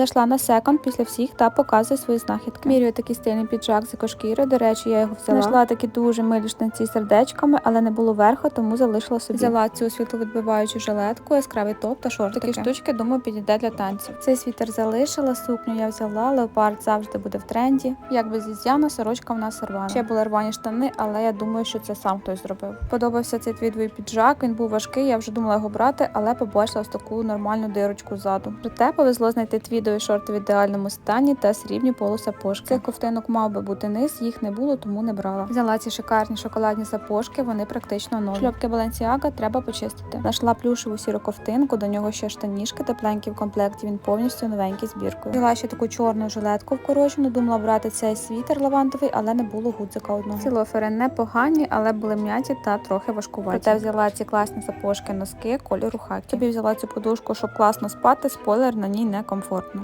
Зайшла на секонд після всіх та показую свої знахідки. Мірюю такий стильний піджак з екошкіри. До речі, я його взяла. Знайшла такі дуже милі штанці з сердечками, але не було верху, тому залишила собі. Взяла цю світловідбиваючу жилетку, яскравий топ та шортики. Такі штучки, думаю, підійде для танців. Цей світер залишила, сукню я взяла. Леопард завжди буде в тренді. Як без ізяна, сорочка в нас рвана. Ще були рвані штани, але я думаю, що це сам хтось зробив. Подобався цей твідовий піджак. Він був важкий. Я вже думала його брати, але побачила ось таку нормальну дирочку ззаду. Проте повезло знайти твідові шорти в ідеальному стані та срібні полусапожки. Цих ковтинок мав би бути низ, їх не було, тому не брала. Взяла ці шикарні шоколадні сапожки, вони практично нові. Шльопки Balenciaga треба почистити. Знайшла плюшеву сіру ковтинку, до нього ще штанішки тепленькі в комплекті. Він повністю новенький збіркою. Взяла ще таку чорну жилетку вкорочену. Думала брати цей світер лавандовий, але не було гудзика одного. Ці лофери непогані, але були м'яті та трохи важкуваті. Проте взяла ці класні сапожки, носки кольору хакі. Тобі взяла цю подушку, щоб класно спати. Спойлер на ній не комфортно.